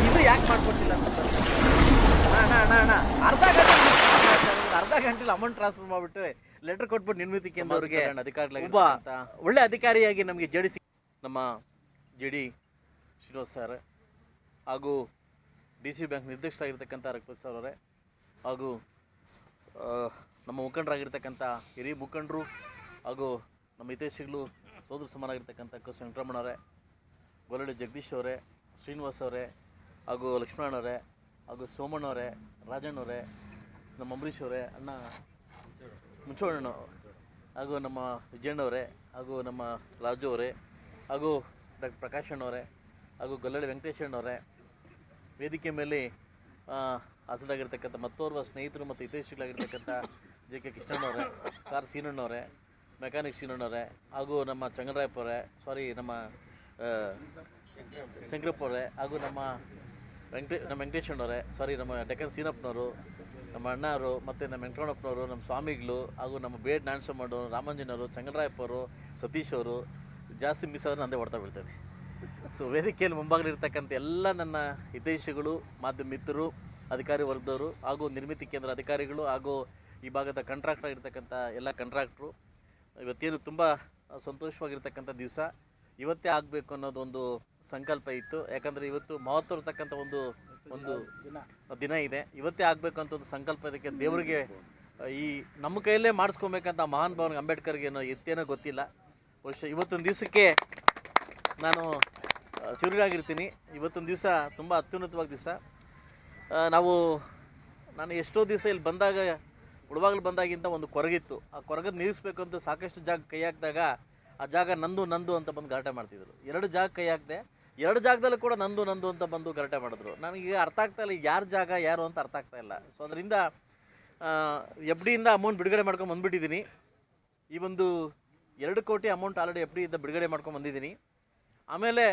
ಇದು ಯಾಕೆ ಮಾಡ್ಕೊಟ್ಟಿಲ್ಲ ಅಂತ ಅಣ್ಣ ಅಣ್ಣ ಅಣ್ಣ ಅರ್ಧ ಗಂಟೆ ಅರ್ಧ ಗಂಟೆಲಿ ಅಮೌಂಟ್ ಟ್ರಾನ್ಸ್ಫರ್ ಮಾಡ್ಬಿಟ್ಟು ಲೆಟರ್ ಕೊಟ್ಬಿಟ್ಟು ನಿರ್ಮಿತಿ ಅವರಿಗೆ ಒಬ್ಬ ಒಳ್ಳೆ ಅಧಿಕಾರಿಯಾಗಿ ನಮಗೆ ಜಡಿಸಿ ನಮ್ಮ ಜೆ ಡಿ ಶ್ರೀನಿವಾಸ್ ಸರ್ ಹಾಗೂ ಡಿ ಸಿ ಬ್ಯಾಂಕ್ ನಿರ್ದೇಶಕರಾಗಿರ್ತಕ್ಕಂಥ ರಘುಪತ್ ಸರ್ ಅವರೇ ಹಾಗೂ ನಮ್ಮ ಮುಖಂಡರಾಗಿರ್ತಕ್ಕಂಥ ಹಿರಿಯ ಮುಖಂಡರು ಹಾಗೂ ನಮ್ಮ ಹಿತೈಷಿಗಳು ಸೋದರ ಸಮಾನಾಗಿರ್ತಕ್ಕಂಥ ಕಸು ವೆಂಕಟರಮಣವರೇ ಗೊರಡಿ ಜಗದೀಶ್ ಅವರೇ, ಶ್ರೀನಿವಾಸ್ ಅವರೇ, ಹಾಗೂ ಲಕ್ಷ್ಮಣ ಅವರೇ, ಹಾಗೂ ಸೋಮಣ್ಣವರೇ ರಾಜಣ್ಣವರೇ ನಮ್ಮ ಅಂಬರೀಷ್ ಅವರೇ, ಅಣ್ಣ ಮುಂಚೋಣ್ಣ ಹಾಗೂ ನಮ್ಮ ವಿಜಯಣ್ಣವರೇ ಹಾಗೂ ನಮ್ಮ ರಾಜು ಅವರೇ, ಹಾಗೂ ಡಾಕ್ಟರ್ ಪ್ರಕಾಶ್ ಅಣ್ಣವರೇ ಹಾಗೂ ಗೊಲ್ಲಡಿ ವೆಂಕಟೇಶ್ ಅಣ್ಣವರೇ ವೇದಿಕೆ ಮೇಲೆ ಹಾಸನಾಗಿರ್ತಕ್ಕಂಥ ಮತ್ತೋರ್ವ ಸ್ನೇಹಿತರು ಮತ್ತು ಹಿತೈಷಿಗಳಾಗಿರ್ತಕ್ಕಂಥ ಜೆ ಕೆ ಕೃಷ್ಣಣ್ಣವರೇ ಕಾರ್ ಸೀನಣ್ಣವರೇ ಮೆಕ್ಯಾನಿಕ್ ಸೀನಣ್ಣವರೇ ಹಾಗೂ ನಮ್ಮ ಚಂಗರಾಯಪ್ಪ ಅವರೇ ಸಾರಿ ನಮ್ಮ ಅವರೇ ಹಾಗೂ ನಮ್ಮ ವೆಂಕಟೇ, ನಮ್ಮ ವೆಂಕಟೇಶ್ ಅಣ್ಣವರೇ ಸಾರಿ ನಮ್ಮ ಡೆಕ್ಕನ್ ಸೀನಪ್ಪನವರು, ನಮ್ಮ ಅಣ್ಣವರು, ಮತ್ತು ನಮ್ಮ ವೆಂಕಟರಮಣಪ್ಪನವರು, ನಮ್ಮ ಸ್ವಾಮಿಗಳು, ಹಾಗೂ ನಮ್ಮ ಬೇಡ್ ನಾಣಸಮ್ಮಣ್ಣವರು ರಾಮಂಜನವರು ಚಂಗರಾಯಪ್ಪ ಅವರು ಸತೀಶ್ ಅವರು, ಜಾಸ್ತಿ ಮಿಸ್ ಆದರೆ ನಂದೇ ಹೊಡ್ತಾ ಬೀಳ್ತದೆ. ಸೊ ವೇದಿಕೆಯಲ್ಲಿ ಮುಂಭಾಗಲಿರ್ತಕ್ಕಂಥ ಎಲ್ಲ ನನ್ನ ಹಿತೈಷಿಗಳು ಮಾಧ್ಯಮ ಮಿತ್ರರು, ಅಧಿಕಾರಿ ವರ್ಗದವರು, ಹಾಗೂ ನಿರ್ಮಿತಿ ಕೇಂದ್ರ ಅಧಿಕಾರಿಗಳು, ಹಾಗೂ ಈ ಭಾಗದ ಕಾಂಟ್ರಾಕ್ಟರ್ ಇರ್ತಕ್ಕಂಥ ಎಲ್ಲ ಕಾಂಟ್ರಾಕ್ಟ್ರು ಇವತ್ತೇನು ತುಂಬ ಸಂತೋಷವಾಗಿರ್ತಕ್ಕಂಥ ದಿವಸ. ಇವತ್ತೇ ಆಗಬೇಕು ಅನ್ನೋದೊಂದು ಸಂಕಲ್ಪ ಇತ್ತು. ಯಾಕಂದರೆ ಇವತ್ತು ಮಹತ್ವ ಇರತಕ್ಕಂಥ ಒಂದು ಒಂದು ದಿನ ಇದೆ. ಇವತ್ತೇ ಆಗಬೇಕು ಅಂತ ಒಂದು ಸಂಕಲ್ಪ ಇದಕ್ಕೆ ದೇವರಿಗೆ, ಈ ನಮ್ಮ ಕೈಯಲ್ಲೇ ಮಾಡಿಸ್ಕೊಬೇಕಂತ ಮಹಾನ್ ಭಾವನ ಅಂಬೇಡ್ಕರ್ಗೆ ಏನೋ ಎತ್ತೇನೋ ಗೊತ್ತಿಲ್ಲ. ವರ್ಷ ಇವತ್ತೊಂದು ದಿವಸಕ್ಕೆ ನಾನು ಚುರುಗಾಗಿರ್ತೀನಿ ಇವತ್ತೊಂದು ದಿವಸ ತುಂಬ ಅತ್ಯುನ್ನತವಾದ ದಿವಸ. ನಾವು, ನಾನು ಎಷ್ಟೋ ದಿವಸ ಇಲ್ಲಿ ಬಂದಾಗ ಉಳವಾಗಲು ಬಂದಾಗಿಂತ ಒಂದು ಕೊರಗಿತ್ತು. ಆ ಕೊರಗದ ನಿಲ್ಲಿಸ್ಬೇಕು ಅಂತ ಸಾಕಷ್ಟು ಜಾಗ ಕೈ ಹಾಕಿದಾಗ ಆ ಜಾಗ ನಂದು ನಂದು ಅಂತ ಬಂದು ಗಲಾಟೆ ಮಾಡ್ತಿದ್ರು. ಎರಡು ಜಾಗ ಕೈ ಹಾಕಿದೆ, ಎರಡು ಜಾಗದಲ್ಲೂ ಕೂಡ ನಂದು ನಂದು ಅಂತ ಬಂದು ಗಲಾಟೆ ಮಾಡಿದ್ರು. ನನಗೆ ಅರ್ಥ ಆಗ್ತಾ ಇಲ್ಲ, ಯಾರ ಜಾಗ, ಯಾರು ಅಂತ ಅರ್ಥ ಆಗ್ತಾ ಇಲ್ಲ. ಸೊ ಅದರಿಂದ ಎಫ್ ಡಿಯಿಂದ ಅಮೌಂಟ್ ಬಿಡುಗಡೆ ಮಾಡ್ಕೊಂಡು ಬಂದುಬಿಟ್ಟಿದ್ದೀನಿ ಈ ಒಂದು ಎರಡು ಕೋಟಿ ಅಮೌಂಟ್ ಆಲ್ರೆಡಿ ಎಫ್ ಡಿಯಿಂದ ಬಿಡುಗಡೆ ಮಾಡ್ಕೊಂಡು ಬಂದಿದ್ದೀನಿ ಆಮೇಲೆ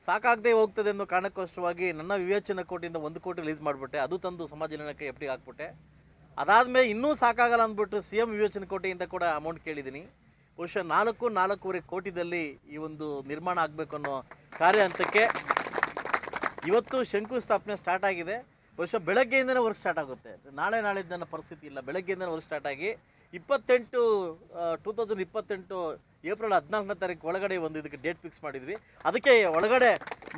ಸಾಕಾಗದೆ ಹೋಗ್ತದೆ ಅನ್ನೋ ಕಾರಣಕ್ಕೋಸ್ಕರವಾಗಿ ನನ್ನ ವಿವೇಚನಾ ಕೋಟಿಯಿಂದ ಒಂದು ಕೋಟಿ ರಿಲೀಸ್ ಮಾಡಿಬಿಟ್ಟೆ. ಅದು ತಂದು ಸಮಾಜ ಕಲ್ಯಾಣಕ್ಕೆ ಎಫ್ ಡಿ ಹಾಕ್ಬಿಟ್ಟೆ. ಅದಾದಮೇಲೆ ಇನ್ನೂ ಸಾಕಾಗಲ್ಲ ಅಂದ್ಬಿಟ್ಟು ಸಿ ಎಂ ವಿವೇಚನಾ ಕೋಟೆಯಿಂದ ಕೂಡ ಅಮೌಂಟ್ ಕೇಳಿದ್ದೀನಿ. ಬಹುಶಃ ನಾಲ್ಕು, ನಾಲ್ಕೂವರೆ ಕೋಟಿದಲ್ಲಿ ಈ ಒಂದು ನಿರ್ಮಾಣ ಆಗಬೇಕು ಅನ್ನೋ ಕಾರ್ಯ ಹಂತಕ್ಕೆ ಇವತ್ತು ಶಂಕುಸ್ಥಾಪನೆ ಸ್ಟಾರ್ಟ್ ಆಗಿದೆ. ಬಹುಶಃ ಬೆಳಗ್ಗೆಯಿಂದನೇ ವರ್ಕ್ ಸ್ಟಾರ್ಟ್ ಆಗುತ್ತೆ. ನಾಳೆ ನಾಳಿದ್ದನ್ನ ಪರಿಸ್ಥಿತಿ ಇಲ್ಲ. ಬೆಳಗ್ಗೆಯಿಂದನೇ ವರ್ಕ್ ಸ್ಟಾರ್ಟ್ ಆಗಿ ಇಪ್ಪತ್ತೆಂಟು ಟೂ ತೌಸಂಡ್ ಇಪ್ಪತ್ತೆಂಟು ಏಪ್ರಿಲ್ ಹದಿನಾಲ್ಕನೇ ತಾರೀಕು ಒಳಗಡೆ ಒಂದು ಇದಕ್ಕೆ ಡೇಟ್ ಫಿಕ್ಸ್ ಮಾಡಿದ್ವಿ. ಅದಕ್ಕೆ ಒಳಗಡೆ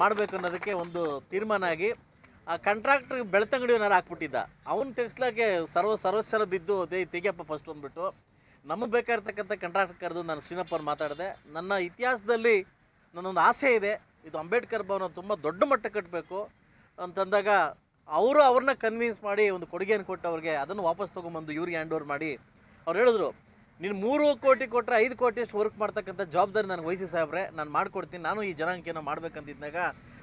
ಮಾಡಬೇಕು ಅನ್ನೋದಕ್ಕೆ ಒಂದು ತೀರ್ಮಾನ ಆಗಿ ಆ ಕಾಂಟ್ರಾಕ್ಟ್ರ್ ಬೆಳ್ತಂಗಡಿಯವ್ರು ಹಾಕ್ಬಿಟ್ಟಿದ್ದ. ಅವ್ನು ತೆಗ್ಸ್ಲಾಕೆ ಸರ್ವ ಸರ್ವಸ್ವರ ಬಿದ್ದು, ಅದೇ, ತೆಗಿಯಪ್ಪ ಫಸ್ಟ್ ಅಂದ್ಬಿಟ್ಟು. ನಮಗೆ ಬೇಕಾಗಿರ್ತಕ್ಕಂಥ ಕಾಂಟ್ರಾಕ್ಟ್ ಕರೆದು ನಾನು ಶ್ರೀನಪ್ಪವ್ರು ಮಾತಾಡಿದೆ. ನನ್ನ ಇತಿಹಾಸದಲ್ಲಿ ನನ್ನೊಂದು ಆಸೆ ಇದೆ. ಇದು ಅಂಬೇಡ್ಕರ್ ಭವನ ತುಂಬ ದೊಡ್ಡ ಮಟ್ಟ ಕಟ್ಟಬೇಕು ಅಂತಂದಾಗ ಅವರು ಅವ್ರನ್ನ ಕನ್ವಿನ್ಸ್ ಮಾಡಿ ಒಂದು ಕೊಡುಗೆಯನ್ನು ಕೊಟ್ಟು ಅವ್ರಿಗೆ ಅದನ್ನು ವಾಪಸ್ ತೊಗೊಂಬಂದು ಇವ್ರಿಗೆ ಹ್ಯಾಂಡ್ ಓವರ್ ಮಾಡಿ ಅವ್ರು ಹೇಳಿದ್ರು, ನೀನು ಮೂರು ಕೋಟಿ ಕೊಟ್ಟರೆ ಐದು ಕೋಟಿ ಅಷ್ಟು ವರ್ಕ್ ಮಾಡ್ತಕ್ಕಂಥ ಜವಾಬ್ದಾರಿ ನನಗೆ ವಹಿಸಿ ಸಾಹೇಬ್ರೆ. ನಾನು ಮಾಡ್ಕೊಡ್ತೀನಿ. ನಾನು ಈ ಜನಾಂಗಕ್ಕೆ ಏನೋ ಮಾಡ್ಬೇಕಂತಿದ್ದಾಗ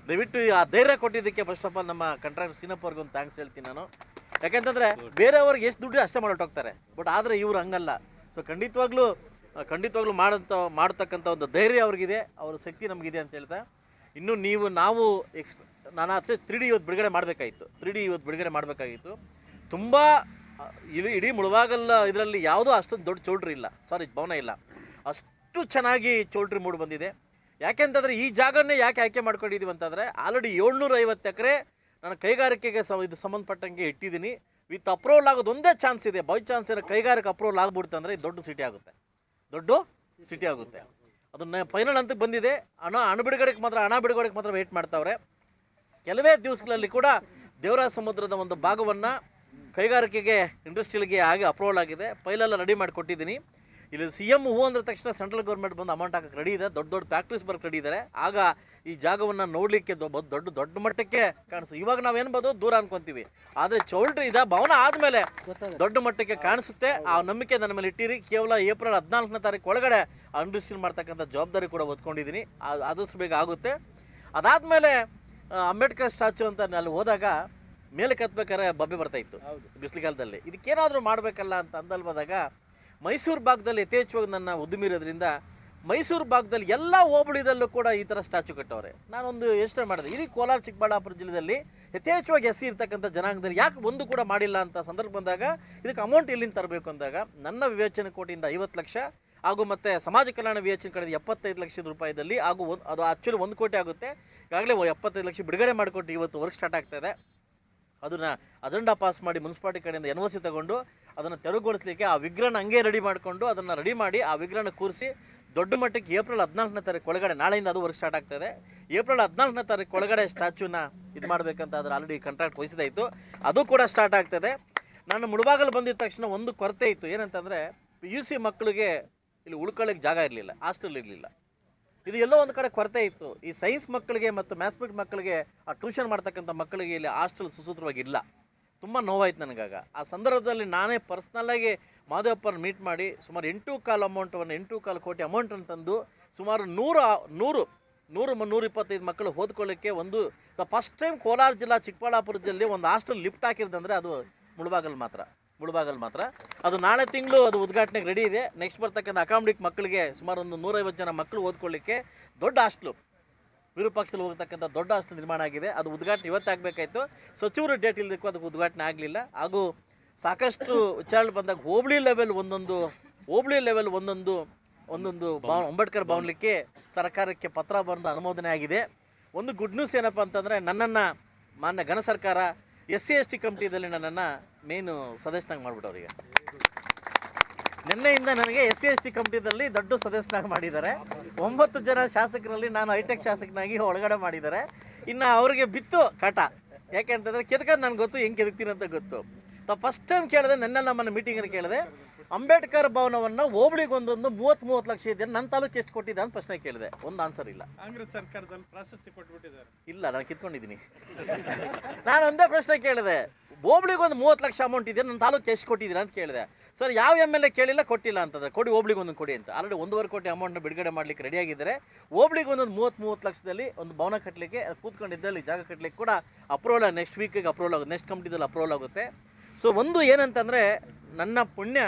ದಯವಿಟ್ಟು ಆ ಧೈರ್ಯ ಕೊಟ್ಟಿದ್ದಕ್ಕೆ ಫಸ್ಟ್ ಆಫ್ ಆಲ್ ನಮ್ಮ ಕಂಟ್ರಾಕ್ಟರ್ ಸೀನಪ್ಪ ಅವ್ರಿಗೆ ಒಂದು ಥ್ಯಾಂಕ್ಸ್ ಹೇಳ್ತೀನಿ ನಾನು. ಯಾಕೆಂತಂದರೆ ಬೇರೆಯವ್ರಿಗೆ ಎಷ್ಟು ದುಡ್ಡು ಅಷ್ಟೇ ಹೋಗ್ತಾರೆ. ಬಟ್ ಆದರೆ ಇವ್ರು ಹಂಗಲ್ಲ. ಸೊ ಖಂಡಿತವಾಗ್ಲೂ ಖಂಡಿತವಾಗ್ಲೂ ಮಾಡೋಂಥ ಮಾಡ್ತಕ್ಕಂಥ ಒಂದು ಧೈರ್ಯ ಅವ್ರಿಗಿದೆ. ಅವ್ರ ಶಕ್ತಿ ನಮಗಿದೆ ಅಂತ ಹೇಳ್ತಾ. ಇನ್ನು ನೀವು, ನಾವು ಎಕ್ಸ್ಪ ನಾನು ಹತ್ರ ತ್ರೀ ಡಿ ಇವತ್ತು ಬಿಡುಗಡೆ ಮಾಡಬೇಕಾಗಿತ್ತು. ತ್ರೀ ಡಿ ಇವತ್ತು ಬಿಡುಗಡೆ ಮಾಡಬೇಕಾಗಿತ್ತು. ತುಂಬ ಇಡೀ ಇಡೀ ಮುಳುವಾಗಲ್ಲ ಇದರಲ್ಲಿ ಯಾವುದೂ ಅಷ್ಟೊಂದು ದೊಡ್ಡ ಚೌಲ್ಟ್ರಿ ಇಲ್ಲ. ಸಾರಿ ಭವನ ಇಲ್ಲ. ಅಷ್ಟು ಚೆನ್ನಾಗಿ ಚೌಲ್ಟ್ರಿ ಮೂಡ್ ಬಂದಿದೆ. ಯಾಕೆಂತಂದರೆ ಈ ಜಾಗನ್ನೇ ಯಾಕೆ ಆಯ್ಕೆ ಮಾಡ್ಕೊಂಡಿದ್ದೀವಿ ಅಂತಂದರೆ ಆಲ್ರೆಡಿ ಏಳ್ನೂರ ಐವತ್ತು ಎಕರೆ ನಾನು ಕೈಗಾರಿಕೆಗೆ ಸ ಇದು ಸಂಬಂಧಪಟ್ಟಂಗೆ ಇಟ್ಟಿದ್ದೀನಿ. ವಿತ್ ಅಪ್ರೂವಲ್ ಆಗೋದು ಒಂದೇ ಚಾನ್ಸ್ ಇದೆ. ಬೈ ಚಾನ್ಸ್ ಏನೋ ಕೈಗಾರಿಕೆ ಅಪ್ರೂವಲ್ ಆಗ್ಬಿಡ್ತು ಅಂದರೆ ದೊಡ್ಡ ಸಿಟಿ ಆಗುತ್ತೆ. ದೊಡ್ಡ ಸಿಟಿ ಆಗುತ್ತೆ. ಅದನ್ನ ಫೈನಲ್ ಅಂತ ಬಂದಿದೆ. ಹಣ ಹಣ ಬಿಡುಗಡೆಗೆ ಮಾತ್ರ ಹಣ ಬಿಡುಗಡೆಗೆ ಮಾತ್ರ ವೆಯ್ಟ್ ಮಾಡ್ತಾವ್ರೆ. ಕೆಲವೇ ದಿವಸಗಳಲ್ಲಿ ಕೂಡ ದೇವರಾಜ ಸಮುದ್ರದ ಒಂದು ಭಾಗವನ್ನು ಕೈಗಾರಿಕೆಗೆ ಇಂಡಸ್ಟ್ರಿಯಲ್ಗೆ ಆಗಿ ಅಪ್ರೂವಲ್ ಆಗಿದೆ. ಫೈಲೆಲ್ಲ ರೆಡಿ ಮಾಡಿ ಕೊಟ್ಟಿದ್ದೀನಿ ಇಲ್ಲಿ ಸಿ ಎಂ ಹೂ ಅಂದ ತಕ್ಷಣ ಸೆಂಟ್ರಲ್ ಗೌರ್ಮೆಂಟ್ ಬಂದು ಅಮೌಂಟ್ ಹಾಕಕ್ಕೆ ರೆಡಿ ಇದೆ. ದೊಡ್ಡ ದೊಡ್ಡ ಫ್ಯಾಕ್ಟ್ರೀಸ್ ಬರಕ್ಕೆ ರೆಡಿ ಇದ್ದಾರೆ ಆಗ ಈ ಜಾಗವನ್ನು ನೋಡಲಿಕ್ಕೆ ದೊಡ್ಡ ದೊಡ್ಡ ಮಟ್ಟಕ್ಕೆ ಕಾಣಿಸುತ್ತೆ ಇವಾಗ ನಾವೇನ್ಬೋದು ದೂರ ಅನ್ಕೊಂತೀವಿ. ಆದರೆ ಚೌಲ್ಟ್ರಿ ಇದೆ ಭವನ ಆದಮೇಲೆ ದೊಡ್ಡ ಮಟ್ಟಕ್ಕೆ ಕಾಣಿಸುತ್ತೆ. ಆ ನಂಬಿಕೆ ನನ್ನ ಮೇಲೆ ಇಟ್ಟಿರಿ. ಕೇವಲ ಏಪ್ರಿಲ್ ಹದಿನಾಲ್ಕನೇ ತಾರೀಕು ಒಳಗಡೆ ಇಂಡಸ್ಟ್ರಿಯಲ್ ಮಾಡ್ತಕ್ಕಂಥ ಜವಾಬ್ದಾರಿ ಕೂಡ ಹೊತ್ಕೊಂಡಿದ್ದೀನಿ ಆ- ಆದಷ್ಟು ಬೇಗ ಆಗುತ್ತೆ. ಅದಾದ್ಮೇಲೆ ಅಂಬೇಡ್ಕರ್ ಸ್ಟ್ಯಾಚು ಅಂತ ಅಲ್ಲಿ ಹೋದಾಗ ಮೇಲೆ ಕತ್ಬೇಕಾದ್ರೆ ಬಬ್ಬೆ ಬರ್ತಾ ಇತ್ತು ಬಿಸಿಲುಗಾಲದಲ್ಲಿ ಇದಕ್ಕೇನಾದರೂ ಮಾಡಬೇಕಲ್ಲ ಅಂತ ಅಂದಲ್ಲಿ ಹೋದಾಗ ಮೈಸೂರು ಭಾಗದಲ್ಲಿ ಯಥೇಚ್ಛವಾಗಿ ನನ್ನ ಉದ್ದಿಮೆ ಇರೋದ್ರಿಂದ ಮೈಸೂರು ಭಾಗದಲ್ಲಿ ಎಲ್ಲ ಹೋಬಳಿದಲ್ಲೂ ಕೂಡ ಈ ಥರ ಸ್ಟ್ಯಾಚು ಕಟ್ಟವ್ರೆ. ನಾನೊಂದು ಯೋಚನೆ ಮಾಡಿದೆ. ಇಡೀ ಕೋಲಾರ, ಚಿಕ್ಕಬಳ್ಳಾಪುರ ಜಿಲ್ಲೆಯಲ್ಲಿ ಯಥೇಚ್ಛವಾಗಿ ಹೆಸರು ಇರ್ತಕ್ಕಂಥ ಜನಾಂಗದಲ್ಲಿ ಯಾಕೆ ಒಂದು ಕೂಡ ಮಾಡಿಲ್ಲ ಅಂತ ಸಂದರ್ಭ ಬಂದಾಗ, ಇದಕ್ಕೆ ಅಮೌಂಟ್ ಎಲ್ಲಿಂದ ತರಬೇಕು ಅಂದಾಗ, ನನ್ನ ವಿವೇಚನೆ ಕೋಟಿಯಿಂದ ಐವತ್ತು ಲಕ್ಷ ಹಾಗೂ ಮತ್ತು ಸಮಾಜ ಕಲ್ಯಾಣ ವಿವೇಚನೆ ಕಡೆ ಎಪ್ಪತ್ತೈದು ಲಕ್ಷದ ರೂಪಾಯಿದಲ್ಲಿ ಹಾಗೂ ಅದು ಆ್ಯಕ್ಚುಲಿ ಒಂದು ಕೋಟಿ ಆಗುತ್ತೆ. ಈಗಾಗಲೇ ಎಪ್ಪತ್ತೈದು ಲಕ್ಷ ಬಿಡುಗಡೆ ಮಾಡಿಕೊಟ್ಟು ಇವತ್ತು ವರ್ಕ್ ಸ್ಟಾರ್ಟ್ ಆಗ್ತಾ ಇದೆ. ಅದನ್ನು ಅಜೆಂಡಾ ಪಾಸ್ ಮಾಡಿ ಮುನ್ಸಿಪಾಲ್ಟಿ ಕಡೆಯಿಂದ ಎನ್ ಒ ತಗೊಂಡು ಅದನ್ನು ತೆರವುಗೊಳಿಸಲಿಕ್ಕೆ ಆ ವಿಗ್ರಹನ ಹಂಗೆ ರೆಡಿ ಮಾಡಿಕೊಂಡು ಅದನ್ನು ರೆಡಿ ಮಾಡಿ ಆ ವಿಗ್ರಹನ ಕೂರಿಸಿ ದೊಡ್ಡ ಮಟ್ಟಕ್ಕೆ ಏಪ್ರಿಲ್ ಹದಿನಾಲ್ಕನೇ ತಾರೀಕು ಒಳಗಡೆ, ನಾಳೆಯಿಂದ ಅದು ವರ್ಕ್ ಸ್ಟಾರ್ಟ್ ಆಗ್ತದೆ. ಏಪ್ರಿಲ್ ಹದಿನಾಲ್ಕನೇ ತಾರೀಕು ಒಳಗಡೆ ಸ್ಟ್ಯಾಚ್ಯೂನ ಇದು ಮಾಡಬೇಕಂತ ಅದ್ರ ಆಲ್ರೆಡಿ ಕಾಂಟ್ರಾಕ್ಟ್ ವಹಿಸಿದಾಯಿತು ಅದು ಕೂಡ ಸ್ಟಾರ್ಟ್ ಆಗ್ತದೆ. ನಾನು ಮುಳುಬಾಗಲು ಬಂದಿದ್ದ ತಕ್ಷಣ ಒಂದು ಕೊರತೆ ಇತ್ತು. ಏನಂತಂದರೆ ಪಿ ಯು ಸಿ ಮಕ್ಕಳಿಗೆ ಇಲ್ಲಿ ಉಳ್ಕೊಳ್ಳೋಕ್ಕೆ ಜಾಗ ಇರಲಿಲ್ಲ ಹಾಸ್ಟೆಲ್ ಇರಲಿಲ್ಲ. ಇದು ಎಲ್ಲೋ ಒಂದು ಕಡೆ ಕೊರತೆ ಇತ್ತು. ಈ ಸೈನ್ಸ್ ಮಕ್ಕಳಿಗೆ ಮತ್ತು ಮ್ಯಾಥ್ಮೆಟಿಕ್ಸ್ ಮಕ್ಕಳಿಗೆ, ಆ ಟ್ಯೂಷನ್ ಮಾಡ್ತಕ್ಕಂಥ ಮಕ್ಕಳಿಗೆ ಇಲ್ಲಿ ಹಾಸ್ಟೆಲ್ ಸುಸೂತ್ರವಾಗಿ ಇಲ್ಲ. ತುಂಬ ನೋವಾಯ್ತು ನನಗಾಗ. ಆ ಸಂದರ್ಭದಲ್ಲಿ ನಾನೇ ಪರ್ಸ್ನಲ್ಲಾಗಿ ಮಾದೇವಪ್ಪನ ಮೀಟ್ ಮಾಡಿ ಸುಮಾರು ಎಂಟು ಕಾಲು ಅಮೌಂಟವನ್ನು ಎಂಟು ಕಾಲು ಕೋಟಿ ಅಮೌಂಟನ್ನು ತಂದು ಸುಮಾರು ನೂರು ನೂರು ನೂರು ನೂರ ಇಪ್ಪತ್ತೈದು ಮಕ್ಕಳು ಓದ್ಕೊಳ್ಳಿಕ್ಕೆ ಒಂದು, ದ ಫಸ್ಟ್ ಟೈಮ್ ಕೋಲಾರ ಜಿಲ್ಲಾ ಚಿಕ್ಕಬಳ್ಳಾಪುರದಲ್ಲಿ ಒಂದು ಹಾಸ್ಟೆಲ್ ಲಿಫ್ಟ್ ಹಾಕಿರೋದಂದರೆ ಅದು ಮುಳುಬಾಗಲ್ ಮಾತ್ರ. ಮುಳುಬಾಗಲ್ ಮಾತ್ರ. ಅದು ನಾಳೆ ತಿಂಗಳು ಅದು ಉದ್ಘಾಟನೆಗೆ ರೆಡಿ ಇದೆ. ನೆಕ್ಸ್ಟ್ ಬರ್ತಕ್ಕಂಥ ಅಕಾಮಿಡಿಕ್ ಮಕ್ಕಳಿಗೆ ಸುಮಾರು ಒಂದು ನೂರೈವತ್ತು ಜನ ಮಕ್ಕಳು ಓದ್ಕೊಳ್ಳಿಕ್ಕೆ ದೊಡ್ಡ ಹಾಸ್ಟ್ಲು ವಿರೂಪಾಕ್ಷದಲ್ಲಿ ಹೋಗ್ತಕ್ಕಂಥ ದೊಡ್ಡ ಹಾಸ್ಟೆಲ್ ನಿರ್ಮಾಣ ಆಗಿದೆ. ಅದು ಉದ್ಘಾಟನೆ ಇವತ್ತು ಆಗಬೇಕಾಯ್ತು. ಸಚಿವರು ಡೇಟ್ ಇಲ್ಲದಕ್ಕೂ ಅದಕ್ಕೆ ಉದ್ಘಾಟನೆ ಆಗಲಿಲ್ಲ. ಹಾಗೂ ಸಾಕಷ್ಟು ವಿಚಾರಣೆ ಬಂದಾಗ ಹೋಬಳಿ ಲೆವೆಲ್ ಒಂದೊಂದು, ಹೋಬಳಿ ಲೆವೆಲ್ ಒಂದೊಂದು ಒಂದೊಂದು ಭವ ಅಂಬೇಡ್ಕರ್ ಭವನಕ್ಕೆ ಸರ್ಕಾರಕ್ಕೆ ಪತ್ರ ಬಂದು ಅನುಮೋದನೆ ಆಗಿದೆ. ಒಂದು ಗುಡ್ ನ್ಯೂಸ್ ಏನಪ್ಪ ಅಂತಂದರೆ ನನ್ನನ್ನು ಮಾನ್ಯ ಘನ ಸರ್ಕಾರ ಎಸ್ ಸಿ ಎಸ್ ಟಿ ಕಮಿಟಿದಲ್ಲಿ ನನ್ನನ್ನು ಮೇನು ಸದಸ್ಯನಾಗಿ ಮಾಡಿಬಿಟ್ಟವ್ರಿಗೆ ನಿನ್ನೆಯಿಂದ ನನಗೆ ಎಸ್ ಸಿ ಎಸ್ ಟಿ ಕಮಿಟಿದಲ್ಲಿ ದೊಡ್ಡ ಸದಸ್ಯನಾಗಿ ಮಾಡಿದ್ದಾರೆ. ಒಂಬತ್ತು ಜನ ಶಾಸಕರಲ್ಲಿ ನಾನು ಹೈಟೆಕ್ ಶಾಸಕನಾಗಿ ಒಳಗಡೆ ಮಾಡಿದ್ದಾರೆ. ಇನ್ನು ಅವರಿಗೆ ಬಿತ್ತು ಕಟ. ಯಾಕೆ ಅಂತಂದರೆ ಕೆದಕಂದು ನನಗೆ ಗೊತ್ತು, ಹೆಂಗೆ ಕೆದಕ್ತೀನಿ ಅಂತ ಗೊತ್ತು. ಫಸ್ಟ್ ಟೈಮ್ ಕೇಳಿದೆ, ನನ್ನ ನಮ್ಮನ್ನು ಮೀಟಿಂಗಲ್ಲಿ ಕೇಳಿದೆ ಅಂಬೇಡ್ಕರ್ ಭವನವನ್ನ ಹೋಬಳಿಗೆ ಒಂದೊಂದು ಮೂವತ್ತು ಮೂವತ್ತು ಲಕ್ಷ ಇದೆ. ನನ್ನ ತಾಲೂಕು ಎಷ್ಟು ಕೊಟ್ಟಿದೆ ಅಂತ ಪ್ರಶ್ನೆ ಕೇಳಿದೆ. ಒಂದು ಆನ್ಸರ್ ಇಲ್ಲ. ಕಾಂಗ್ರೆಸ್ ಸರ್ಕಾರದಲ್ಲಿ ಪ್ರಾಶಸ್ತಿ ಕೊಟ್ಬಿಟ್ಟಿದ್ದಾರೆ. ಇಲ್ಲ ನಾನು ಕಿತ್ಕೊಂಡಿದ್ದೀನಿ. ನಾನು ಒಂದೇ ಪ್ರಶ್ನೆ ಕೇಳಿದೆ. ಹೋಬಳಿಗೆ ಒಂದು ಮೂವತ್ತು ಲಕ್ಷ ಅಮೌಂಟ್ ಇದೆ ನನ್ನ ತಾಲೂಕು ಎಷ್ಟು ಕೊಟ್ಟಿದ್ದೀರಾ ಅಂತ ಕೇಳಿದೆ. ಸರ್ ಯಾವ ಎಂ ಎಲ್ ಎ ಕೇಳಿಲ್ಲ ಕೊಟ್ಟಿಲ್ಲ ಅಂತಂದ್ರೆ ಕೊಡಿ ಹೋಬ್ಳಿಗೆ ಒಂದು ಕೊಡಿ ಅಂತ. ಆಲ್ರೆಡಿ ಒಂದೂವರೆ ಕೋಟಿ ಅಮೌಂಟ್ನ ಬಿಡುಗಡೆ ಮಾಡಲಿಕ್ಕೆ ರೆಡಿಯಾಗಿದ್ದಾರೆ ಹೋಬ್ಳಿಗೆ ಒಂದೊಂದು ಮೂವತ್ತು ಮೂವತ್ತು ಲಕ್ಷದಲ್ಲಿ ಒಂದು ಭವನ ಕಟ್ಟಲಿಕ್ಕೆ ಕೂತ್ಕೊಂಡಿದ್ದಲ್ಲಿ ಜಾಗ ಕಟ್ಟಲಿಕ್ಕೆ ಕೂಡ ಅಪ್ರೂವಲ್ ನೆಕ್ಸ್ಟ್ ವೀಕಿಗೆ ಅಪ್ರೂವಲ್ ಆಗುತ್ತೆ. ನೆಕ್ಸ್ಟ್ ಕಂಪ್ನಿದಲ್ಲಿ ಅಪ್ರೂವಲ್ ಆಗುತ್ತೆ. ಸೊ ಒಂದು ಏನಂತಂದರೆ ನನ್ನ ಪುಣ್ಯ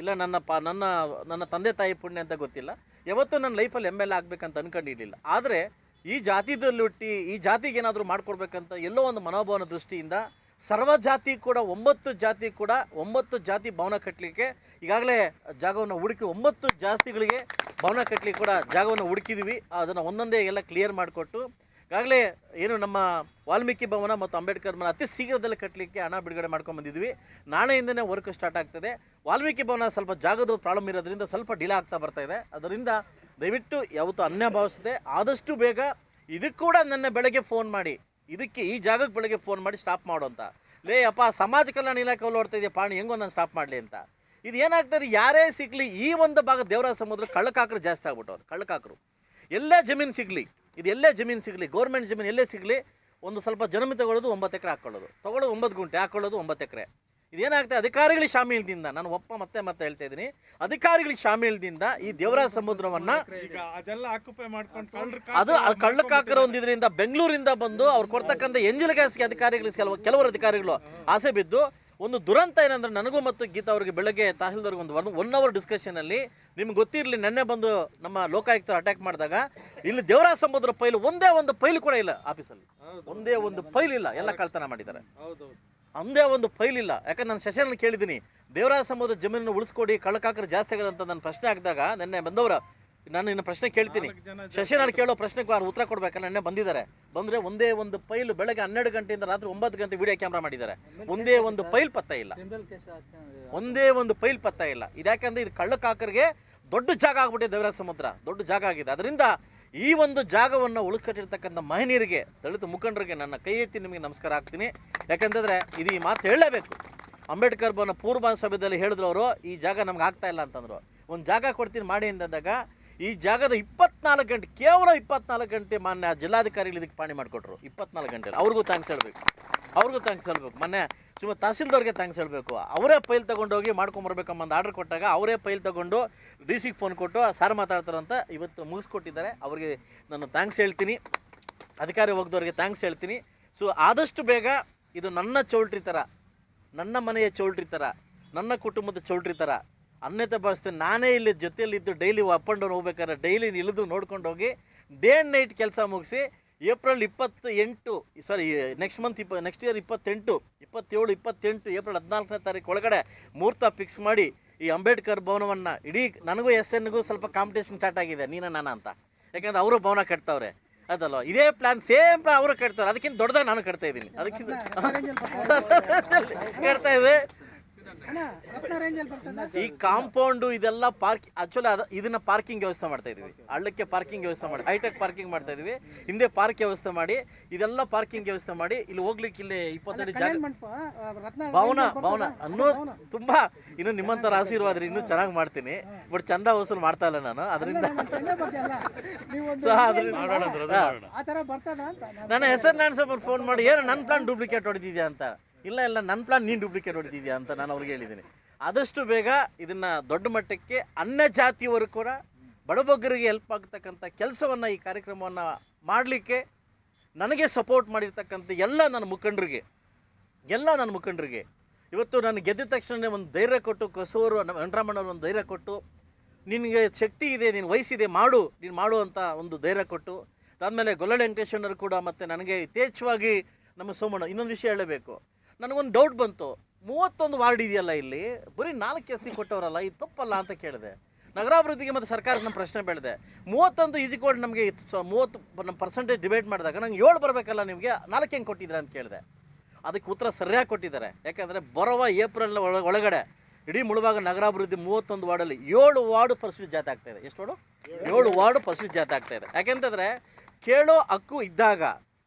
ಇಲ್ಲ, ನನ್ನ ಪ, ನನ್ನ ನನ್ನ ತಂದೆ ತಾಯಿ ಪುಣ್ಯ ಅಂತ ಗೊತ್ತಿಲ್ಲ. ಯಾವತ್ತೂ ನನ್ನ ಲೈಫಲ್ಲಿ ಎಂ ಎಲ್ ಎ ಆಗಬೇಕಂತ ಅನ್ಕೊಂಡಿರಲಿಲ್ಲ. ಆದರೆ ಈ ಜಾತಿದಲ್ಲಿ ಹುಟ್ಟಿ ಈ ಜಾತಿಗೆ ಏನಾದರೂ ಮಾಡಿಕೊಡ್ಬೇಕಂತ ಎಲ್ಲೋ ಒಂದು ಮನೋಭಾವನ ದೃಷ್ಟಿಯಿಂದ ಸರ್ವ ಜಾತಿ ಕೂಡ, ಒಂಬತ್ತು ಜಾತಿ ಕೂಡ, ಒಂಬತ್ತು ಜಾತಿ ಭವನ ಕಟ್ಟಲಿಕ್ಕೆ ಈಗಾಗಲೇ ಜಾಗವನ್ನು ಹುಡುಕಿ ಒಂಬತ್ತು ಜಾತಿಗಳಿಗೆ ಭವನ ಕಟ್ಟಲಿಕ್ಕೆ ಕೂಡ ಜಾಗವನ್ನು ಹುಡುಕಿದ್ವಿ. ಅದನ್ನು ಒಂದೊಂದೇ ಎಲ್ಲ ಕ್ಲಿಯರ್ ಮಾಡಿಕೊಟ್ಟು ಈಗಾಗಲೇ ಏನು ನಮ್ಮ ವಾಲ್ಮೀಕಿ ಭವನ ಮತ್ತು ಅಂಬೇಡ್ಕರ್ ಭವನ ಅತಿ ಶೀಘ್ರದಲ್ಲಿ ಕಟ್ಟಲಿಕ್ಕೆ ಹಣ ಬಿಡುಗಡೆ ಮಾಡ್ಕೊಂಡು ಬಂದಿದ್ವಿ. ನಾಳೆಯಿಂದನೇ ವರ್ಕ್ ಸ್ಟಾರ್ಟ್ ಆಗ್ತದೆ. ವಾಲ್ಮೀಕಿ ಭವನ ಸ್ವಲ್ಪ ಜಾಗದ ಪ್ರಾಬ್ಲಮ್ ಇರೋದ್ರಿಂದ ಸ್ವಲ್ಪ ಡಿಲೇ ಆಗ್ತಾ ಬರ್ತಾ ಇದೆ. ಅದರಿಂದ ದಯವಿಟ್ಟು ಯಾವತ್ತೂ ಅನ್ಯ ಭಾವಿಸದೆ ಆದಷ್ಟು ಬೇಗ ಇದಕ್ಕೆ ಕೂಡ ನನ್ನ ಬೆಳಗ್ಗೆ ಫೋನ್ ಮಾಡಿ. ಇದಕ್ಕೆ ಈ ಜಾಗಕ್ಕೆ ಬೆಳಗ್ಗೆ ಫೋನ್ ಮಾಡಿ ಸ್ಟಾಪ್ ಮಾಡು ಅಂತ. ಲೇ ಅಪ್ಪ, ಸಮಾಜ ಕಲ್ಯಾಣ ಇಲಾಖೆ ಓಡ್ತಾ ಇದೆಯಾ ಪಾಣಿ ಹೆಂಗೋ ನಾನು ಸ್ಟಾಪ್ ಮಾಡಲಿ ಅಂತ. ಇದು ಏನಾಗ್ತದೆ, ಯಾರೇ ಸಿಗಲಿ ಈ ಒಂದು ಭಾಗ ದೇವರಾಜ ಸಮುದ್ರ ಕಳ್ಳಕಾಕರು ಜಾಸ್ತಿ ಆಗ್ಬಿಟ್ಟವ್ರು, ಕಳ್ಳಕಾಕರು. ಎಲ್ಲೇ ಜಮೀನು ಸಿಗಲಿ ಇದು ಎಲ್ಲೇ ಜಮೀನು ಸಿಗಲಿ ಗೌರ್ಮೆಂಟ್ ಜಮೀನು ಎಲ್ಲೇ ಸಿಗಲಿ ಒಂದು ಸ್ವಲ್ಪ ಜನಮಿ ತಗೊಳ್ಳೋದು ಒಂಬತ್ತು ಎಕರೆ ಹಾಕ್ಕೊಳ್ಳೋದು. ತಗೊಳ್ಳೋದು ಒಂಬತ್ತು ಗುಂಟೆ ಹಾಕ್ಕೊಳ್ಳೋದು ಒಂಬತ್ತು ಎಕರೆ. ಇದೇನಾಗ್ತದೆ? ಅಧಿಕಾರಿಗಳಿಗೆ ಶಾಮೀಲ್ದಿಂದ ನಾನು ಒಪ್ಪ ಮತ್ತೆ ಮತ್ತೆ ಹೇಳ್ತಾ ಇದ್ದೀನಿ. ಅಧಿಕಾರಿಗಳಿಗೆ ಶಾಮೀಲ್ದಿಂದ ಈ ದೇವರಾಜ ಸಮುದ್ರವನ್ನ ಈಗ ಅದೆಲ್ಲ ಆಕ್ಯುಪೈ ಮಾಡ್ಕೊಂಡು ಕಳ್ರ ಅದು ಅದು ಕಳ್ಳಕಾಕರ ಒಂದಿದ್ರಿಂದ ಬೆಂಗಳೂರಿಂದ ಬಂದು ಅವ್ರು ಕೊಡ್ತಕ್ಕಂಥ ಎಂಜಿಲ್ ಗ್ಯಾಸ್ಗೆ ಅಧಿಕಾರಿಗಳು ಕೆಲವು ಕೆಲವರು ಅಧಿಕಾರಿಗಳು ಆಸೆ ಬಿದ್ದು ಒಂದು ದುರಂತ ಏನಂದ್ರೆ ನನಗೂ ಮತ್ತು ಗೀತಾ ಅವರಿಗೆ ಬೆಳಗ್ಗೆ ತಹಸೀಲ್ದಾರ್ಗೆ ಒಂದು ಒನ್ ಒನ್ ಅವರ್ ಡಿಸ್ಕಷನಲ್ಲಿ ನಿಮ್ಗೆ ಗೊತ್ತಿರಲಿ ನೆನ್ನೆ ಬಂದು ನಮ್ಮ ಲೋಕಾಯುಕ್ತರು ಅಟ್ಯಾಕ್ ಮಾಡಿದಾಗ ಇಲ್ಲಿ ದೇವರಾಜ ಸಮುದ್ರ ಪೈಲು ಒಂದೇ ಒಂದು ಫೈಲ್ ಕೂಡ ಇಲ್ಲ ಆಫೀಸಲ್ಲಿ. ಒಂದೇ ಒಂದು ಫೈಲ್ ಇಲ್ಲ ಎಲ್ಲ ಕಳ್ತನ ಮಾಡಿದ್ದಾರೆ. ಒಂದೇ ಒಂದು ಫೈಲ್ ಇಲ್ಲ. ಯಾಕಂದ್ರೆ ನಾನು ಶಶಿಯನ್ನು ಕೇಳಿದ್ದೀನಿ ದೇವರಾಜ ಸಮುದ್ರ ಜಮೀನನ್ನು ಉಳಿಸ್ಕೊಡಿ ಕಳ್ಳಕಾಕರು ಜಾಸ್ತಿ ಆಗಿದೆ ಅಂತ ನಾನು ಪ್ರಶ್ನೆ ಹಾಕಿದಾಗ ನೆನ್ನೆ ಬಂದವರು ನಾನು ಇನ್ನು ಪ್ರಶ್ನೆ ಕೇಳ್ತೀನಿ. ಶಶಿನಾಳ್ ಕೇಳೋ ಪ್ರಶ್ನೆಗೂ ಅವ್ರು ಉತ್ತರ ಕೊಡ್ಬೇಕು ನೆನ್ನೆ ಬಂದಿದ್ದಾರೆ. ಬಂದರೆ ಒಂದೇ ಒಂದು ಫೈಲ್ ಬೆಳಗ್ಗೆ ಹನ್ನೆರಡು ಗಂಟೆಯಿಂದ ರಾತ್ರಿ ಒಂಬತ್ತು ಗಂಟೆ ವಿಡಿಯೋ ಕ್ಯಾಮ್ರಾ ಮಾಡಿದ್ದಾರೆ. ಒಂದೇ ಒಂದು ಫೈಲ್ ಪತ್ತ ಇಲ್ಲ. ಒಂದೇ ಒಂದು ಫೈಲ್ ಪತ್ತ ಇಲ್ಲ. ಇದ್ಯಾಕಂದ್ರೆ ಇದು ಕಳ್ಳಕಾಕರಿಗೆ ದೊಡ್ಡ ಜಾಗ ಆಗ್ಬಿಟ್ಟಿದೆ ದೇವರಾಜ ಸಮುದ್ರ. ದೊಡ್ಡ ಜಾಗ ಆಗಿದೆ. ಅದರಿಂದ ಈ ಒಂದು ಜಾಗವನ್ನು ಉಳ್ಕಟ್ಟಿರ್ತಕ್ಕಂಥ ಮಹನೀಯರಿಗೆ, ದಲಿತ ಮುಖಂಡರಿಗೆ ನನ್ನ ಕೈ ಎತ್ತಿ ನಿಮಗೆ ನಮಸ್ಕಾರ ಹಾಕ್ತೀನಿ. ಯಾಕಂತಂದರೆ ಇದು ಈ ಮಾತು ಹೇಳಲೇಬೇಕು. ಅಂಬೇಡ್ಕರ್ ಬನ್ನ ಪೂರ್ವ ಸಭೆಯಲ್ಲಿ ಹೇಳಿದ್ರು ಅವರು, ಈ ಜಾಗ ನಮ್ಗೆ ಆಗ್ತಾ ಇಲ್ಲ ಅಂತಂದರು. ಒಂದು ಜಾಗ ಕೊಡ್ತೀನಿ ಮಾಡಿ ಅಂದಾಗ ಈ ಜಾಗದ ಇಪ್ಪತ್ನಾಲ್ಕು ಗಂಟೆ, ಕೇವಲ ಇಪ್ಪತ್ನಾಲ್ಕು ಗಂಟೆ ಮಾನ್ಯ ಜಿಲ್ಲಾಧಿಕಾರಿಗಳು ಇದಕ್ಕೆ ಪಾಣಿ ಮಾಡಿಕೊಟ್ರು. ಇಪ್ಪತ್ನಾಲ್ಕು ಗಂಟೆ ಅವ್ರಿಗೂ ಥ್ಯಾಂಕ್ಸ್ ಹೇಳಬೇಕು. ಅವ್ರಿಗೂ ಥ್ಯಾಂಕ್ಸ್ ಹೇಳಬೇಕು. ಮೊನ್ನೆ ಸುಮ್ಮನೆ ತಹಸೀಲ್ದವ್ರಿಗೆ ಥ್ಯಾಂಕ್ಸ್ ಹೇಳಬೇಕು. ಅವರೇ ಫೈಲ್ ತೊಗೊಂಡೋಗಿ ಮಾಡ್ಕೊಂಬರ್ಬೇಕಮ್ಮ ಒಂದು ಆರ್ಡರ್ ಕೊಟ್ಟಾಗ ಅವರೇ ಫೈಲ್ ತೊಗೊಂಡು ಡಿ ಸಿಗೆ ಫೋನ್ ಕೊಟ್ಟು, ಸಾರ್ ಮಾತಾಡ್ತಾರಂತ ಇವತ್ತು ಮುಗಿಸ್ಕೊಟ್ಟಿದ್ದಾರೆ. ಅವರಿಗೆ ನಾನು ಥ್ಯಾಂಕ್ಸ್ ಹೇಳ್ತೀನಿ. ಅಧಿಕಾರಿ ಹೋಗ್ದವ್ರಿಗೆ ಥ್ಯಾಂಕ್ಸ್ ಹೇಳ್ತೀನಿ. ಸೊ ಆದಷ್ಟು ಬೇಗ ಇದು ನನ್ನ ಚೌಲ್ಟ್ರಿ ಥರ, ನನ್ನ ಮನೆಯ ಚೌಲ್ಟ್ರಿ ಥರ, ನನ್ನ ಕುಟುಂಬದ ಚೌಲ್ಟ್ರಿ ಥರ ಅನ್ಯತೆ ಭಾವಿಸ್ತೇನೆ ನಾನೇ ಇಲ್ಲಿ ಜೊತೆಯಲ್ಲಿದ್ದು ಡೈಲಿ ಅಪ್ ಆ್ಯಂಡ್ ಡೌನ್ ಹೋಗ್ಬೇಕಾದ್ರೆ ಡೈಲಿ ಇಳಿದು ನೋಡ್ಕೊಂಡು ಹೋಗಿ ಡೇ ಆ್ಯಂಡ್ ನೈಟ್ ಕೆಲಸ ಮುಗಿಸಿ ಏಪ್ರಿಲ್ ಇಪ್ಪತ್ತು ಎಂಟು ಸಾರಿ ನೆಕ್ಸ್ಟ್ ಮಂತ್ ಇಪ್ಪ ನೆಕ್ಸ್ಟ್ ಇಯರ್ ಇಪ್ಪತ್ತೆಂಟು ಇಪ್ಪತ್ತೇಳು ಇಪ್ಪತ್ತೆಂಟು ಏಪ್ರಿಲ್ ಹದಿನಾಲ್ಕನೇ ತಾರೀಕು ಒಳಗಡೆ ಮುಹೂರ್ತ ಫಿಕ್ಸ್ ಮಾಡಿ ಈ ಅಂಬೇಡ್ಕರ್ ಭವನವನ್ನು ಇಡೀ ನನಗೂ ಎಸ್ ಎನ್ಗೂ ಸ್ವಲ್ಪ ಕಾಂಪಿಟೇಷನ್ ಸ್ಟಾರ್ಟ್ ಆಗಿದೆ ನೀನ ನಾನ ಅಂತ ಯಾಕಂದ್ರೆ ಅವರು ಭವನ ಕಟ್ತಾವ್ರೆ ಅದಲ್ವ ಇದೇ ಪ್ಲಾನ್ ಸೇಮ್ ಪ್ಲಾನ್ ಅವರು ಕಟ್ತಾರೆ ಅದಕ್ಕಿಂತ ದೊಡ್ಡದಾಗ ನಾನು ಕಟ್ತಾ ಇದ್ದೀನಿ ಅದಕ್ಕಿಂತ ಕಟ್ತಾ ಇದೆ ಈ ಕಾಂಪೌಂಡ್ ಇದೆಲ್ಲ ಪಾರ್ಕ್ ಆಕ್ಚುಲಿ ಅದ ಇದನ್ನ ಪಾರ್ಕಿಂಗ್ ವ್ಯವಸ್ಥೆ ಮಾಡ್ತಾ ಇದೀವಿ. ಹಳ್ಳಕ್ಕೆ ಪಾರ್ಕಿಂಗ್ ವ್ಯವಸ್ಥೆ ಮಾಡಿ ಹೈಟೆಕ್ ಪಾರ್ಕಿಂಗ್ ಮಾಡ್ತಾ ಇದೀವಿ. ಹಿಂದೆ ಪಾರ್ಕ್ ವ್ಯವಸ್ಥೆ ಮಾಡಿ ಇದೆಲ್ಲ ಪಾರ್ಕಿಂಗ್ ವ್ಯವಸ್ಥೆ ಮಾಡಿ ಇಲ್ಲಿ ಹೋಗ್ಲಿಕ್ಕೆ ಇಲ್ಲಿ ಇಪ್ಪತ್ತಡಿ ಜಾಗ ಭವನ ಭವನ? ಅನ್ನೋ ತುಂಬಾ ಇನ್ನು ನಿಮ್ಮಂತರ ಆಶೀರ್ವಾದ ಇನ್ನೂ ಚೆನ್ನಾಗಿ ಮಾಡ್ತೀನಿ. ಬಟ್ ಚಂದ ವಸೂಲು ಮಾಡ್ತಾ ಇಲ್ಲ ನಾನು ಅದರಿಂದ ನನ್ನ ಹೆಸರು ನಾನು ಸ್ವಲ್ಪ ಫೋನ್ ಮಾಡಿ ಏನು ನನ್ನ ಪ್ಲಾನ್ ಡೂಪ್ಲಿಕೇಟ್ ಹೊಡೆದಿದ್ಯಾ ಅಂತ. ಇಲ್ಲ ಇಲ್ಲ ನನ್ನ ಪ್ಲಾನ್ ನೀನು ಡೂಪ್ಲಿಕೇಟ್ ಹೊಡೆದಿದ್ಯಾ ಅಂತ ನಾನು ಅವ್ರಿಗೆ ಹೇಳಿದ್ದೀನಿ. ಆದಷ್ಟು ಬೇಗ ಇದನ್ನು ದೊಡ್ಡ ಮಟ್ಟಕ್ಕೆ ಅನ್ಯ ಜಾತಿಯವರು ಕೂಡ ಬಡಬಗ್ಗರಿಗೆ ಹೆಲ್ಪ್ ಆಗ್ತಕ್ಕಂಥ ಕೆಲಸವನ್ನು ಈ ಕಾರ್ಯಕ್ರಮವನ್ನು ಮಾಡಲಿಕ್ಕೆ ನನಗೆ ಸಪೋರ್ಟ್ ಮಾಡಿರ್ತಕ್ಕಂಥ ಎಲ್ಲ ನನ್ನ ಮುಖಂಡರಿಗೆ, ಎಲ್ಲ ನನ್ನ ಮುಖಂಡರಿಗೆ. ಇವತ್ತು ನಾನು ಗೆದ್ದ ತಕ್ಷಣ ಒಂದು ಧೈರ್ಯ ಕೊಟ್ಟು ಕಸೂರು ವೆಂಕಟರಮಣ್ಣವ್ರು ಒಂದು ಧೈರ್ಯ ಕೊಟ್ಟು, ನಿನಗೆ ಶಕ್ತಿ ಇದೆ, ನೀನು ವಯಸ್ಸಿದೆ ಮಾಡು, ನೀನು ಮಾಡು ಅಂತ ಒಂದು ಧೈರ್ಯ ಕೊಟ್ಟು ಅದಾದಮೇಲೆ ಗೊಲ್ಲಡೆ ವೆಂಕಟೇಶ್ವರರು ಕೂಡ ಮತ್ತು ನನಗೆ ಯಥೇಚ್ಛವಾಗಿ ನಮ್ಮ ಸೋಮಣ್ಣ ಇನ್ನೊಂದು ವಿಷಯ ಹೇಳಬೇಕು. ನನಗೊಂದು ಡೌಟ್ ಬಂತು. ಮೂವತ್ತೊಂದು ವಾರ್ಡ್ ಇದೆಯಲ್ಲ ಇಲ್ಲಿ? ಬರೀ ನಾಲ್ಕು ಎಸ್ ಸಿ ಕೊಟ್ಟವರಲ್ಲ, ಇದು ತಪ್ಪಲ್ಲ ಅಂತ ಕೇಳಿದೆ. ನಗರಾಭಿವೃದ್ಧಿಗೆ ಮತ್ತು ಸರ್ಕಾರಕ್ಕೆ ನಮ್ಮ ಪ್ರಶ್ನೆ ಬೆಳೆದೆ. ಮೂವತ್ತೊಂದು ಈಜಿಕೋಡ್ ನಮಗೆ ಮೂವತ್ತು ನಮ್ಮ ಪರ್ಸೆಂಟೇಜ್ ಡಿಬೇಟ್ ಮಾಡಿದಾಗ ನಂಗೆ ಏಳು ಬರಬೇಕಲ್ಲ ನಿಮಗೆ, ನಾಲ್ಕು ಹೆಂಗೆ ಕೊಟ್ಟಿದ್ದೀರಾ ಅಂತ ಕೇಳಿದೆ. ಅದಕ್ಕೆ ಉತ್ತರ ಸರಿಯಾಗಿ ಕೊಟ್ಟಿದ್ದಾರೆ. ಯಾಕಂದರೆ ಬರುವ ಏಪ್ರಿಲ್ ಒಳ, ಒಳಗಡೆ, ಇಡೀ ಮುಳುವಾಗ ನಗರಾಭಿವೃದ್ಧಿ ಮೂವತ್ತೊಂದು ವಾರ್ಡಲ್ಲಿ ಏಳು ವಾರ್ಡು ಪರಿಸ್ಥಿತಿ ಜಾತಿ ಆಗ್ತಾ ಇದೆ. ಎಷ್ಟು ವಾರ್ಡು ಏಳು ವಾರ್ಡು ಪರಿಸ್ಥಿತಿ ಜಾತಿ ಆಗ್ತಾ ಇದೆ. ಯಾಕೆಂತಂದರೆ, ಕೇಳೋ ಹಕ್ಕು ಇದ್ದಾಗ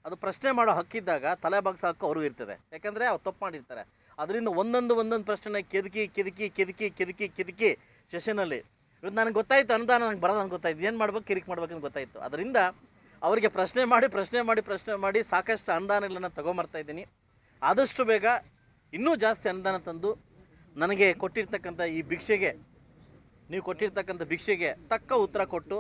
ಅದು ಪ್ರಶ್ನೆ ಮಾಡೋ ಹಕ್ಕಿದ್ದಾಗ ತಲೆ ಬಗ್ಸೋ ಹಕ್ಕು ಅವ್ರಿಗೂ ಇರ್ತದೆ. ಯಾಕಂದರೆ ಅವ್ರು ತಪ್ಪು ಮಾಡಿರ್ತಾರೆ. ಅದರಿಂದ ಒಂದೊಂದು ಒಂದೊಂದು ಪ್ರಶ್ನೆನ ಕೆದಕಿ ಕೆದಕಿ ಕೆದಕಿ ಕೆದಕಿ ಕೆದಕಿ ಸೆಷನಲ್ಲಿ ಇವತ್ತು ನನಗೆ ಗೊತ್ತಾಯ್ತು, ಅನುದಾನ ನನಗೆ ಬರೋದು ನನಗೆ ಗೊತ್ತಾಯ್ತು. ಏನು ಮಾಡ್ಬೇಕು, ಕಿರಿಕ್ ಮಾಡ್ಬೇಕಂತ ಗೊತ್ತಾಯಿತು. ಅದರಿಂದ ಅವರಿಗೆ ಪ್ರಶ್ನೆ ಮಾಡಿ ಪ್ರಶ್ನೆ ಮಾಡಿ ಪ್ರಶ್ನೆ ಮಾಡಿ ಸಾಕಷ್ಟು ಅನುದಾನಗಳನ್ನು ತಗೊಂಬರ್ತಾ ಇದ್ದೀನಿ. ಆದಷ್ಟು ಬೇಗ ಇನ್ನೂ ಜಾಸ್ತಿ ಅನುದಾನ ತಂದು ನನಗೆ ಕೊಟ್ಟಿರ್ತಕ್ಕಂಥ ಈ ಭಿಕ್ಷೆಗೆ, ನೀವು ಕೊಟ್ಟಿರ್ತಕ್ಕಂಥ ಭಿಕ್ಷೆಗೆ ತಕ್ಕ ಉತ್ತರ ಕೊಟ್ಟು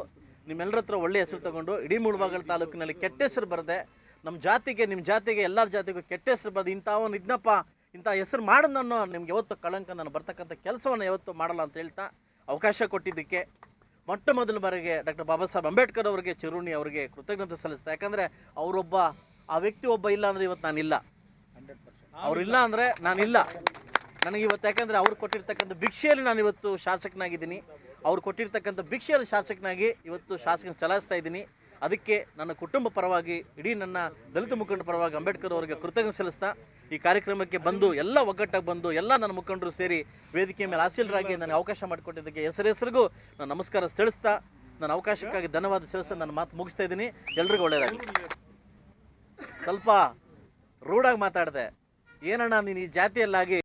ನಿಮ್ಮೆಲ್ಲರ ಹತ್ರ ಒಳ್ಳೆಯ ಹೆಸರು ತಗೊಂಡು ಇಡೀ ಮುಳುಬಾಗಲ ತಾಲೂಕಿನಲ್ಲಿ ಕೆಟ್ಟ ಹೆಸರು ಬರದೆ ನಮ್ಮ ಜಾತಿಗೆ ನಿಮ್ಮ ಜಾತಿಗೆ, ಎಲ್ಲರ ಜಾತಿಗೂ ಕೆಟ್ಟ ಹೆಸರು ಬರದೆ ಇಂಥವನು ಇದ್ನಪ್ಪ, ಇಂಥ ಹೆಸರು ಮಾಡೋದನ್ನು ನಿಮ್ಗೆ ಯಾವತ್ತು ಕಳಂಕ ನಾನು ಬರ್ತಕ್ಕಂಥ ಕೆಲಸವನ್ನು ಯಾವತ್ತು ಮಾಡಲ್ಲ ಅಂತ ಹೇಳ್ತಾ ಅವಕಾಶ ಕೊಟ್ಟಿದ್ದಕ್ಕೆ ಮೊಟ್ಟ ಮೊದಲ ಬಾರಿಗೆ ಡಾಕ್ಟರ್ ಬಾಬಾ ಸಾಹೇಬ್ ಅಂಬೇಡ್ಕರ್ ಅವರಿಗೆ ಚಿರುಣಿ ಅವರಿಗೆ ಕೃತಜ್ಞತೆ ಸಲ್ಲಿಸ್ತಾ, ಯಾಕಂದರೆ ಅವರೊಬ್ಬ, ಆ ವ್ಯಕ್ತಿ ಒಬ್ಬ ಇಲ್ಲ ಅಂದರೆ ಇವತ್ತು ನಾನಿಲ್ಲ. ಅವರಿಲ್ಲ ಅಂದರೆ ನಾನಿಲ್ಲ. ನನಗೆ ಇವತ್ತು ಯಾಕಂದರೆ ಅವ್ರು ಕೊಟ್ಟಿರ್ತಕ್ಕಂಥ ಭಿಕ್ಷೆಯಲ್ಲಿ ನಾನು ಇವತ್ತು ಶಾಸಕನಾಗಿದ್ದೀನಿ. ಅವ್ರು ಕೊಟ್ಟಿರ್ತಕ್ಕಂಥ ಭಿಕ್ಷೆಯಲ್ಲಿ ಶಾಸಕನಾಗಿ ಇವತ್ತು ಶಾಸಕನ ಚಲಾಯಿಸ್ತಾ ಇದ್ದೀನಿ. ಅದಕ್ಕೆ ನನ್ನ ಕುಟುಂಬ ಪರವಾಗಿ, ಇಡೀ ನನ್ನ ದಲಿತ ಮುಖಂಡ ಪರವಾಗಿ ಅಂಬೇಡ್ಕರ್ ಅವರಿಗೆ ಕೃತಜ್ಞತೆ ಸಲ್ಲಿಸ್ತಾ, ಈ ಕಾರ್ಯಕ್ರಮಕ್ಕೆ ಬಂದು, ಎಲ್ಲ ಒಗ್ಗಟ್ಟಾಗಿ ಬಂದು, ಎಲ್ಲ ನನ್ನ ಮುಖಂಡರು ಸೇರಿ ವೇದಿಕೆ ಮೇಲೆ ಆಸೀಲರಾಗಿ ನನಗೆ ಅವಕಾಶ ಮಾಡಿಕೊಟ್ಟಿದ್ದಕ್ಕೆ ಹೆಸರು ಹೆಸರಿಗೂ ನಾನು ನಮಸ್ಕಾರ ತಿಳಿಸ್ತಾ ನನ್ನ ಅವಕಾಶಕ್ಕಾಗಿ ಧನ್ಯವಾದ ಸಲ್ಲಿಸ್ತಾ ನನ್ನ ಮಾತು ಮುಗಿಸ್ತಾ ಇದ್ದೀನಿ. ಎಲ್ರಿಗೂ ಒಳ್ಳೆಯದಾಗಲಿ. ಸ್ವಲ್ಪ ರೂಢಾಗಿ ಮಾತಾಡಿದೆ. ಏನಣ್ಣ ನೀನು ಈ ಜಾತಿಯಲ್ಲಾಗಿ?